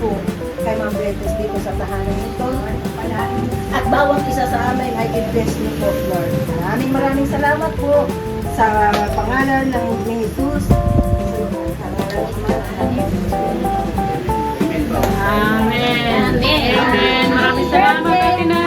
po kay Ma'am Bretes dito sa tahanan ito. At bawat isa sa amin ay i-bless niyo po, Lord. Maraming maraming salamat po sa pangalan ng ni Jesus. Amen. Amen. Amen. Maraming salamat, Ate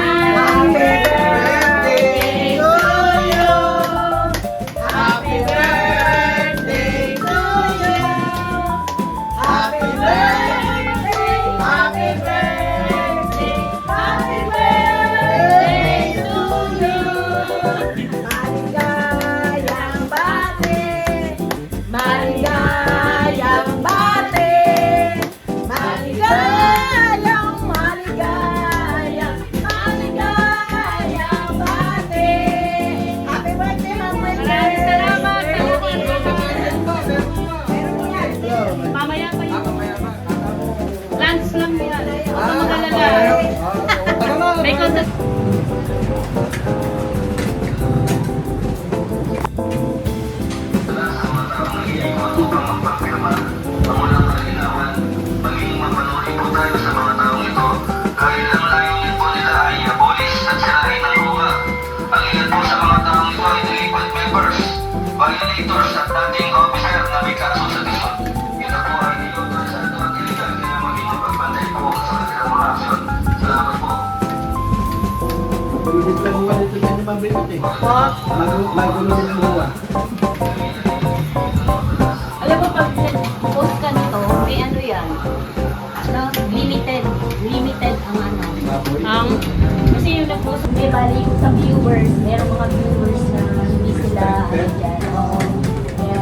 Opo. Mag magulo ng luha. Alam mo, pag post ka nito, ano yan. Ano? Limited. Limited ang ano. Ang? Kasi yung post. may bali sa viewers. Meron mga viewers na hindi sila ano. Oo. Kaya...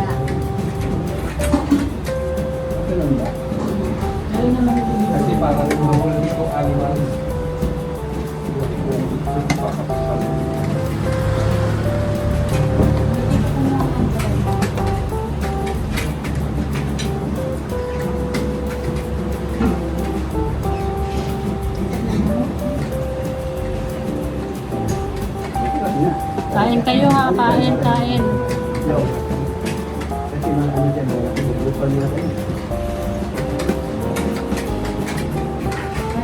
Ganun ba? Ganun naman yung Kasi parang Kain kayo ha, kain, kain.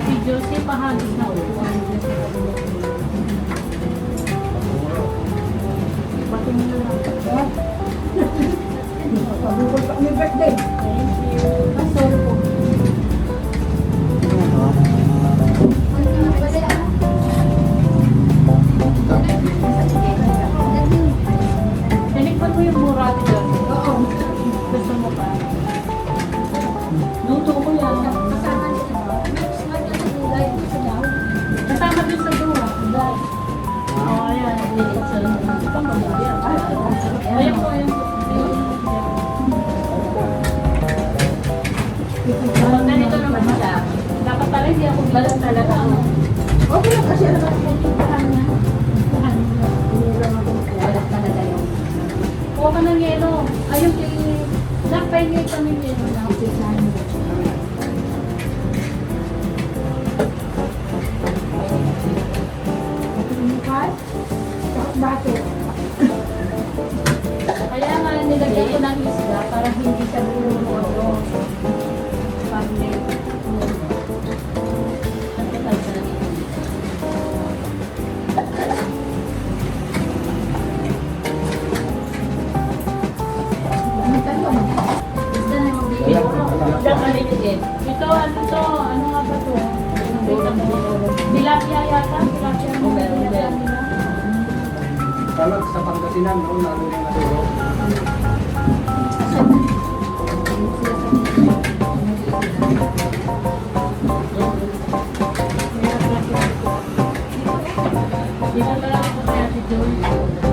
Si Josie pahalos na upuan. Pati mo na lang. Ha? May birthday. Lagyan ko ng isda para hindi siya lumulo. Ito, ano to? Ano nga ba to? Tilapia yata? Tilapia mo meron din. Talag sa Pangasinan, no? Lalo yung aturo. idol.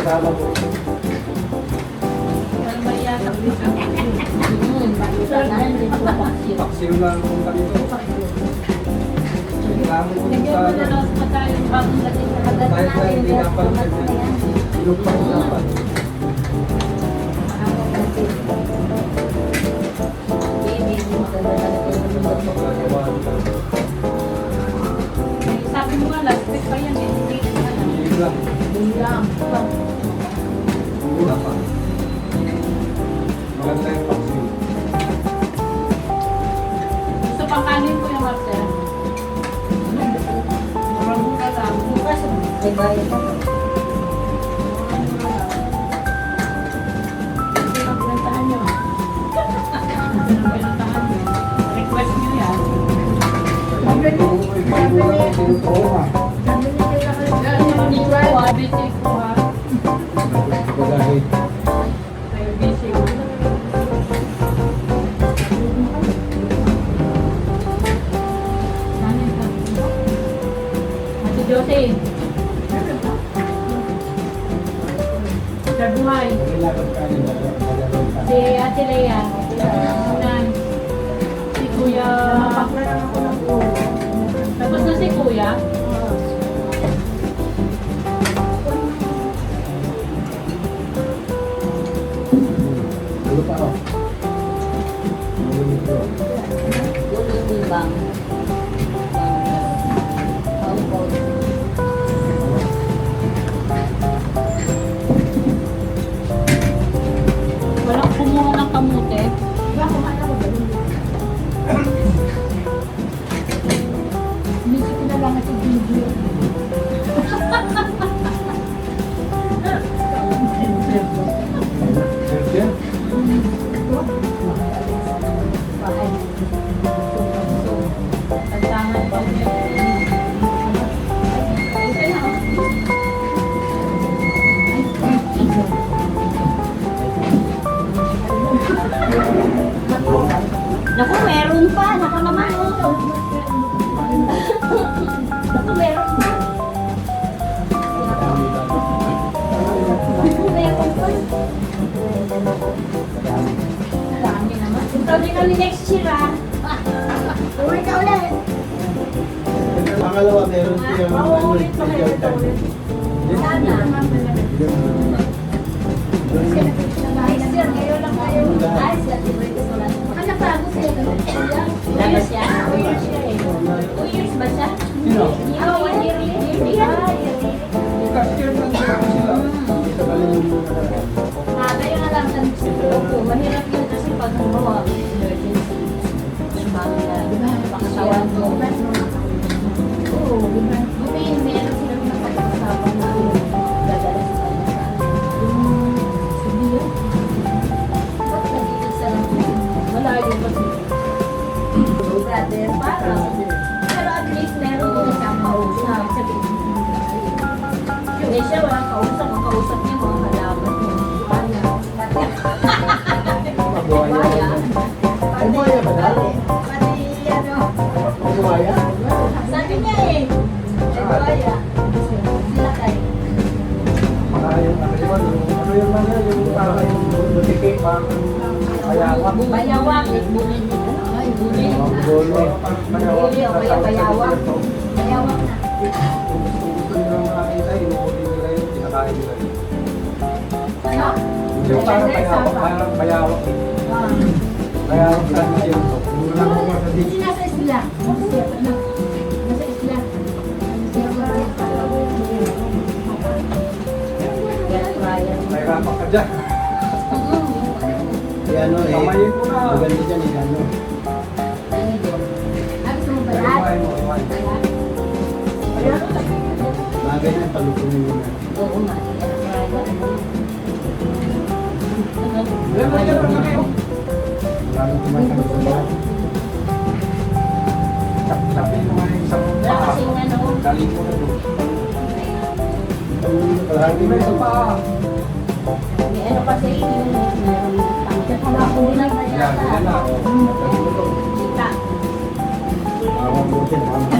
kasama ko. Paksiyo lang kung ganito. Kailangan ko sa... Kahit na hindi napansin. Yung pang dapat. Sabi mo nga, last week pa yan, eh. Hindi lang. Hindi lang. Si Ate Lea, ya. unan. Si Kuya. Tapos na si Kuya. Ano pa 好玩 Ano? Yung parang payawak, parang payawak. Payawak lang na yun. Wala ko mga sabi. Hindi nasa isla. Nasa isla. May rapak ka dyan. Kaya ano eh, maganda dyan eh. Ano? Ano yun? Ano gusto mo ba? Ano yun? Mo, kamayin. Bagay na palutunin mo na. Oo nga. Yan. Maraming tumatang sa lahat. Tap- tapin mo nga yung isang Wala paa. kasing ano. Dali mo na doon. Palagi May isa pa. May ano kasi yung meron pangkat na ako din ang Yan, yan na. Mo. Kita. Tawag mo siya,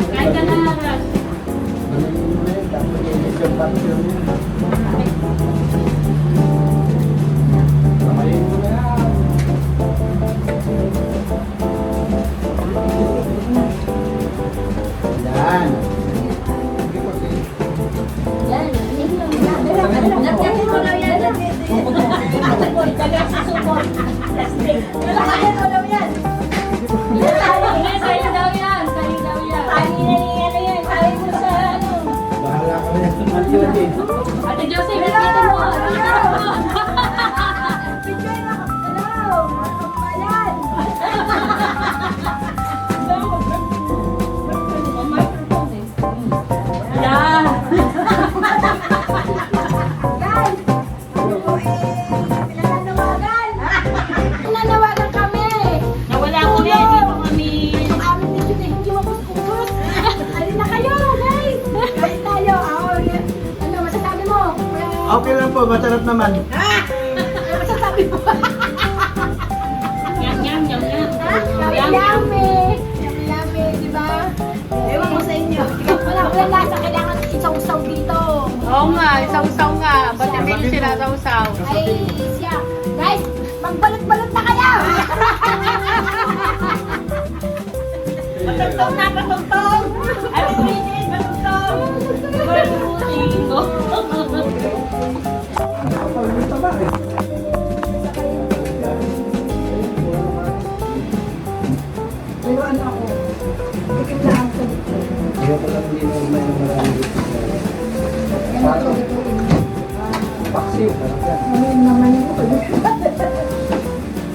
Ano. Wala. Ka na Okay lang po, masarap naman. Ano masasabi mo? Yum, yum, yum, yum. Yummy, yummy! Yummy, di ba? Ewan ko sa inyo. Wala, wala lasa. Kailangan isaw-saw dito. Oo nga, isaw-saw nga. Ba't hindi sila saw-saw? Ay, siya. Guys, magbalot-balot na kayo! Patugtong na, patugtong! Pero ano ako, tikip na ang sa dito. Kaya pala hindi mo may marami dito. Yan ako dito. Paksiw. Ngayon naman yung.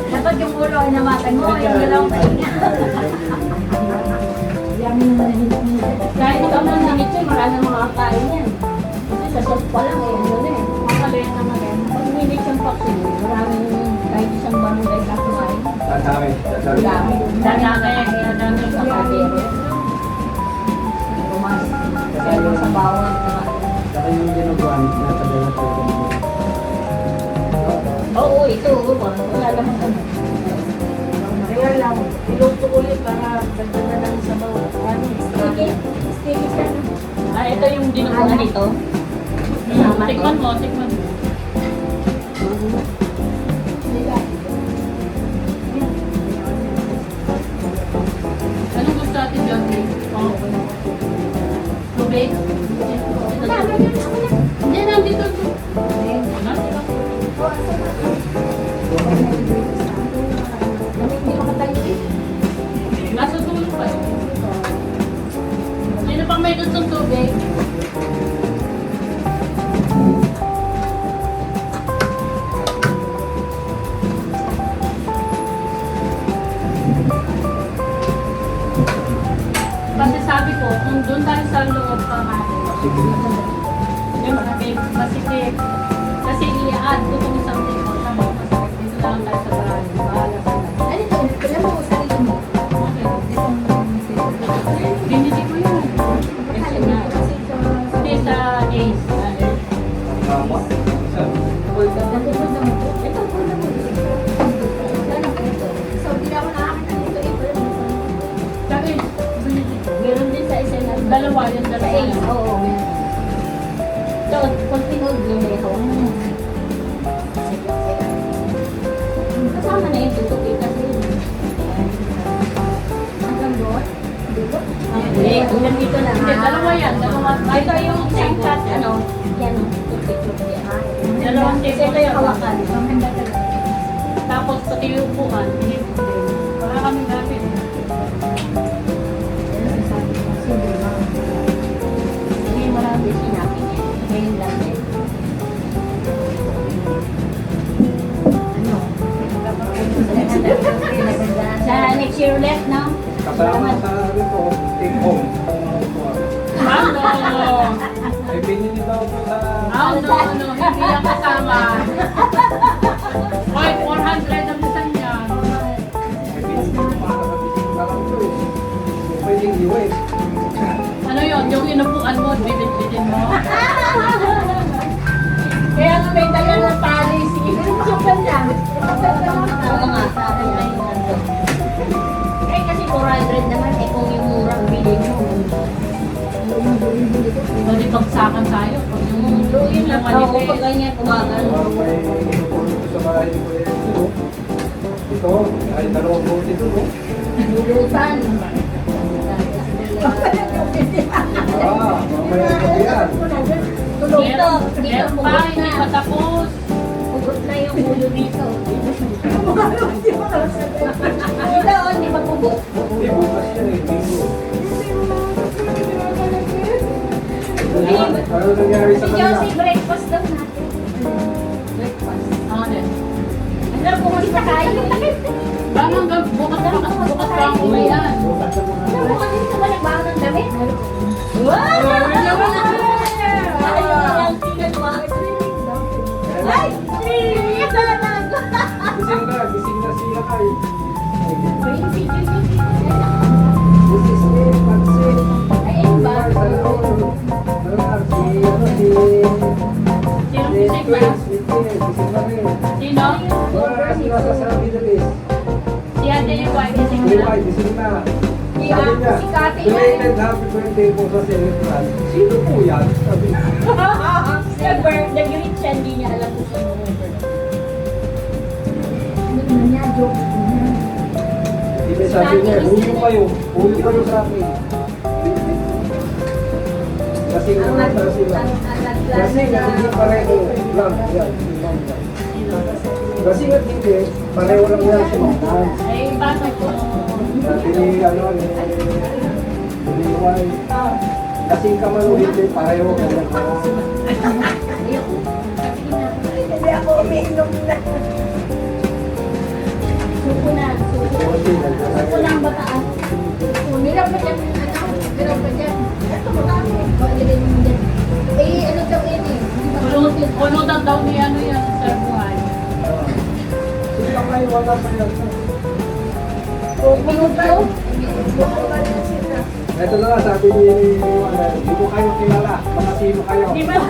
Dapat yung ulo ay namatan mo, yung dalawang pahinga. Yummy naman ang hindi Kahit ikaw nang nanitso, marami mga kain yan. Kasi sa sauce pa lang, eh, ano na eh. Makalit na rin. Pag minit yung vaccine, maraming kahit isang barangay na kumain. Dadami. Dadami. Dami. Dami kaya kaya dami sa kadero. Tumas. Kaya yung sa bawal. Saka yung ginagawa, natagalan ko rin. Oo, ito. Wala naman kami. Kaya lang, iluto ulit para dagdagan ng sabaw. Ano, Sticky. Ah, ito yung dinuguan nito. Hmm, tikman mo, tikman mo. Anong gusto natin dyan? Oo. Tubig? Hindi, nandito. Nandito. May gustong tubig? Kasi sabi ko, kung doon tayo sa loob pa natin, Sige. Masikip. Masikip. Kasi i-add ko kung yun, Sa dalawa. Ace, oo. So, pag pinood yung. Sige, sige. Kasama na yung tutok eh, kasi yun. Hanggang doon? Dito? Hindi, hanggang dito lang. Hindi, dalawa yan. Dalawa. Ito yung same cut, ano, yan, tutok-tutok yan. Dalawang Kasi ito yung hawakan. Tapos pati yung din. Wala kami gamit. Sa next year ulit, no? Kasama sa rito, take home. Ano? Ay, binili daw po sa... Ah, no, no. Hindi yan kasama. Hoy, 400 ang isa niya. Ay, binili ko para nabibig na lang ito eh. Hindi Pwedeng iwi. Ano yun? Yung inupuan mo, bibit-bitin mo. Kaya nga may dala ng policy. Sukan lang. Oo nga, sa akin na yun nandun. Eh kasi 400 naman, eh kung yung murang bilhin mo. Bali bagsakan tayo. Pag yung Yun lang, yung ako pag ganyan, kumagal. Ito, ay dalawang bote ito, no? Lulutan. Ah, mamaya ko yan. Tulog to. Dito, Meron pa, hindi na. Ulo dito. Dito, oh, di ba pugot? Hindi, bukas yan eh, linggo. Ano nangyari sa Si kanila? Josie, breakfast daw natin. Breakfast. Ano din? Ano, pumunta tayo. Baka hanggang bukas pa, bukas pa ang uwian. Bukas na muna. Ano, bukas din sa balik bago ng damit? Wow! Niya, si Kati belated happy birthday po sa Celebran. Sino po yan? Sabi niya. Sa birth, nag-greet siya, hindi niya alam kung sino birthday. Ano naman niya, joke niya. Hindi sabi niya, hulo kayo. Hulo kayo sa akin. Kasi Ang nasa sila. Kasi nga hindi pareho lang. Kasi nga hindi, pareho lang yan si Manang. Ay, paano ko? Dati ano, ni, ni Iwan. Kasi ka man ulit, eh, pareho ka lang. Hindi ako umiinom na. Suko na, suko. Suko lang bataan. Meron pa dyan, ano? Meron pa dyan. Ito, marami. Pagdalin mo dyan. Eh, ano daw yan eh? Ba puno daw ni ano yan, Sir Buhay. Sila kayo, wala pa. Ito na nga, sabi ni Iwan, eh, hindi ko kayo kilala. Baka sino kayo. Di ba?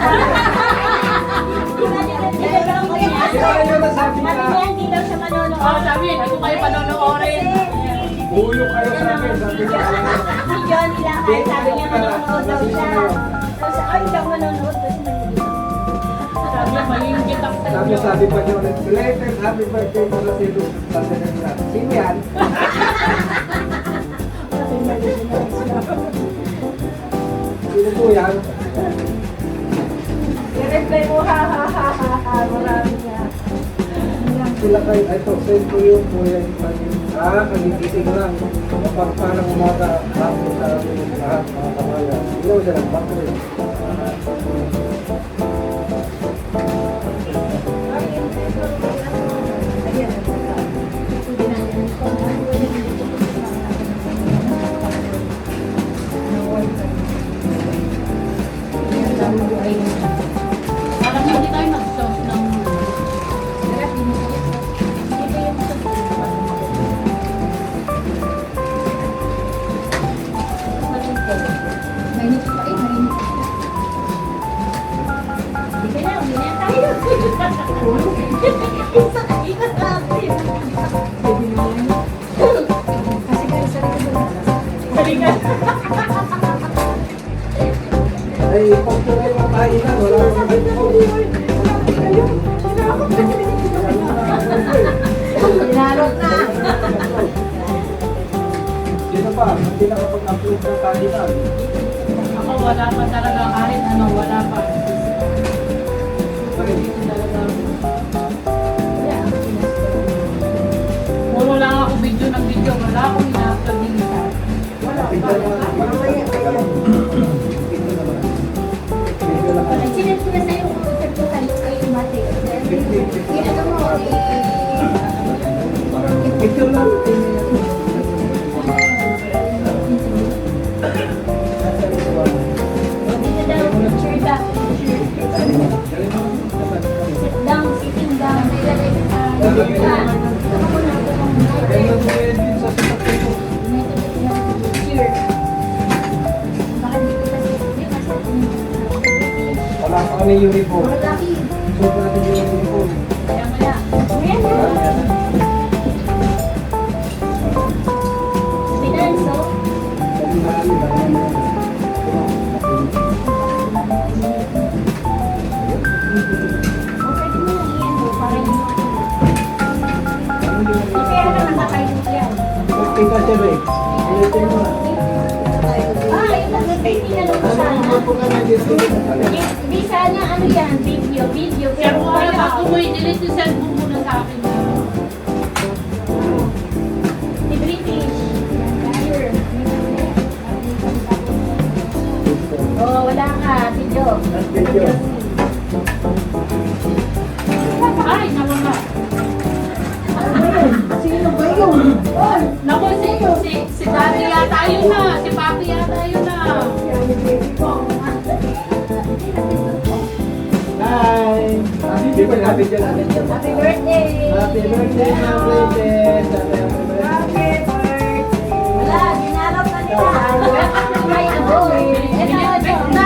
Kayo na sabi niya, hindi daw siya manonood. Oh, sabi, hindi ko kayo panonoorin. Uyo kayo sa akin, sabi niya. Si Johnny lang sabi niya manonood daw siya. Tapos ay, hindi ako manonood. Sabi, Sabi, sabi pa niya ulit, belated happy birthday mo sa sino sa Celebran. Sino yan? Sino po yan? I-reply mo, ha, ha, ha, ha, ha. Marami niya. Sila kayo, ito, send ko yung po yan. Ah, kagigising lang. Kapag parang umaga, hapon sa lahat, mga kabayan. Sino siya nagpapalay? Parang Charot na. Sino pa? Hindi nakapag-upload ng kahinan. Ako wala pa talaga kahit ano, wala pa. Bakit? Hindi talaga. Puro lang ako video ng video, wala akong Nagsinet ko na sa'yo kung utag ko kayo kayo mati. Ano mo, Video ano yan, video, video. Pero wala ako mo, i-delete yung cellphone mo na sa akin. Si British. Here. Oh, wala ka, video. Video. Ay, nawala. Sino ba yun? Naku, si, si, si Daddy yata yun na, si Papi yata yun na. Hi! Happy birthday, happy birthday. Happy birthday! Happy birthday, Ma'am Princess. Happy birthday. Wala, ginarap na nila. May ano, eh. Ito, ito.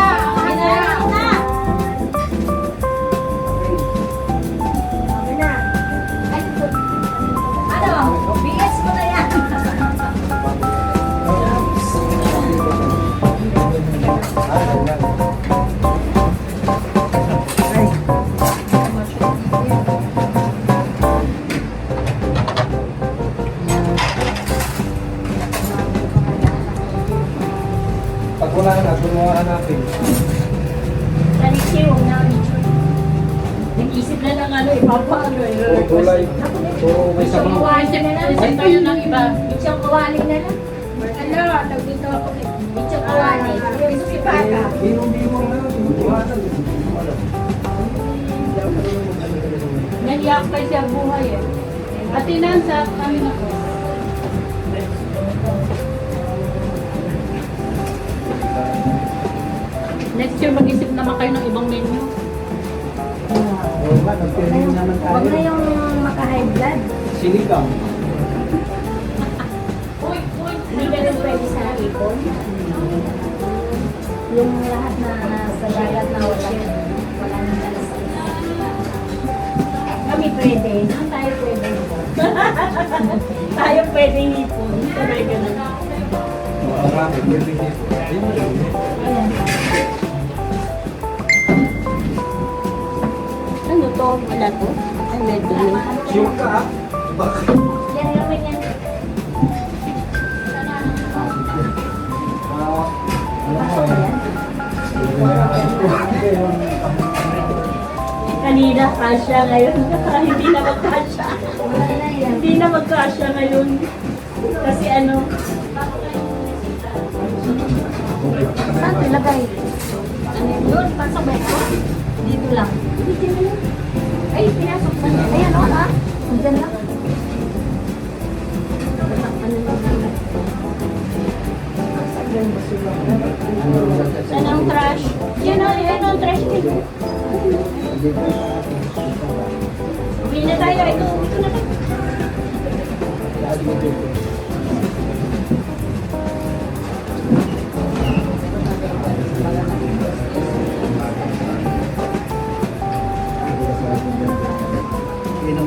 Huwag na yung maka-high blood. Sinigang. Uy, uy, Hindi ganun pwede sa ipon. Yung lahat na sa dagat na wala wala nang talasay. Kami pwede. Nang tayo pwede. tayo pwede ipon. Sabay ganun. Marami, pwede lang. Ayan. Ano to? Wala to? Eh. Kanina kasya ngayon. Hindi na magkasya. Hindi na magkasya ngayon. Kasi ano? Saan nilagay? Ano yun? Pasok ba ito? Dito lang. Dito lang. Ay, pinasok na. Ayan o, ha? Diyan lang. Saan ang trash? Yan o, yan ang trash dito. Uwi na tayo. Ito, ito na tayo.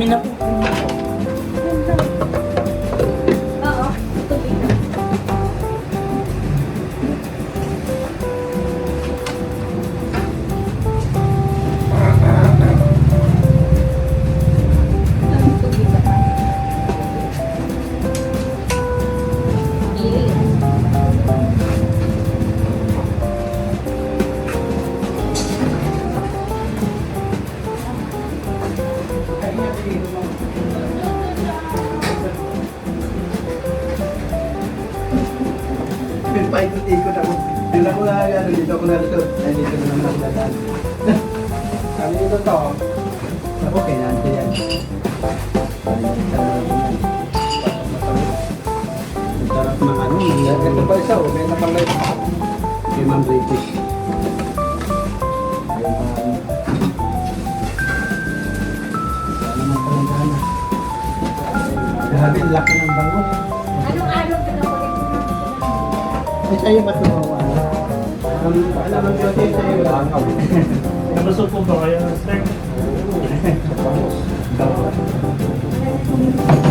po. Kami na Paikot-ikot ako. Doon ako na, ano, dito ako nalusot. Ay, dito na naman ako dadaan. Sabi nito to, okay na, ante yan. Ang sarap ng ano, ng- Ito pa isa, oh, may nakalay. kay Ma'am British. Grabe, ang laki ng bango. Anong araw ka na ulit? Ay, sa'yo ba tumawa? Ang alam ko din sa'yo, langaw. Nabusog po ba kayo, sir? Oo.